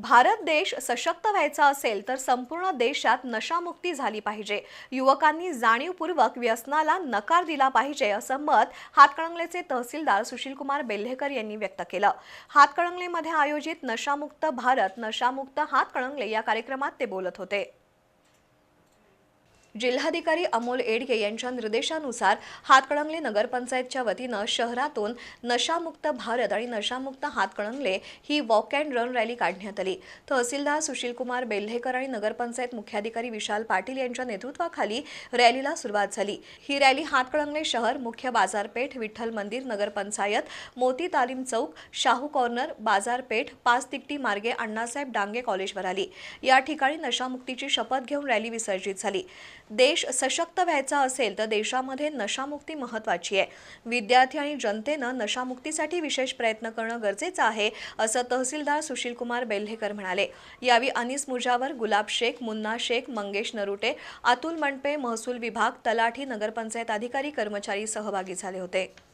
भारत देश सशक्त व्हायचा असेल तर संपूर्ण देशात नशामुक्ती झाली पाहिजे. युवकांनी जाणीवपूर्वक व्यसनाला नकार दिला पाहिजे असं मत हातकणंगलेचे तहसीलदार सुशीलकुमार बेल्हेकर यांनी व्यक्त केलं. हातकणंगलेमध्ये आयोजित नशामुक्त भारत नशामुक्त हातकणंगले या कार्यक्रमात ते बोलत होते. जिल्हाधिकारी अमोल एडगे यांच्या निर्देशानुसार हातकणंगले नगरपंचायतच्या वतीनं शहरातून नशामुक्त भारत आणि नशामुक्त हातकणंगले ही वॉक अँड रन रॅली काढण्यात आली. तहसीलदार सुशीलकुमार बेल्हेकर आणि नगरपंचायत मुख्याधिकारी विशाल पाटील यांच्या नेतृत्वाखाली रॅलीला सुरुवात झाली. ही रॅली हातकणंगले शहर मुख्य बाजारपेठ विठ्ठल मंदिर नगरपंचायत मोती तालीम चौक शाहू कॉर्नर बाजारपेठ पाच तिकटी मार्गे अण्णासाहेब डांगे कॉलेजवर आली. या ठिकाणी नशामुक्तीची शपथ घेऊन रॅली विसर्जित झाली. देश सशक्त व्हायचा असेल तर देशामध्ये नशामुक्ती महत्वाची आहे. विद्यार्थी आणि जनतेनं नशामुक्तीसाठी विशेष प्रयत्न करणं गरजेचं आहे असं तहसीलदार सुशीलकुमार बेल्हेकर म्हणाले. यावेळी अनिस मुजावर गुलाब शेख मुन्ना शेख मंगेश नरुटे अतुल मंडपे महसूल विभाग तलाठी नगरपंचायत अधिकारी कर्मचारी सहभागी झाले होते.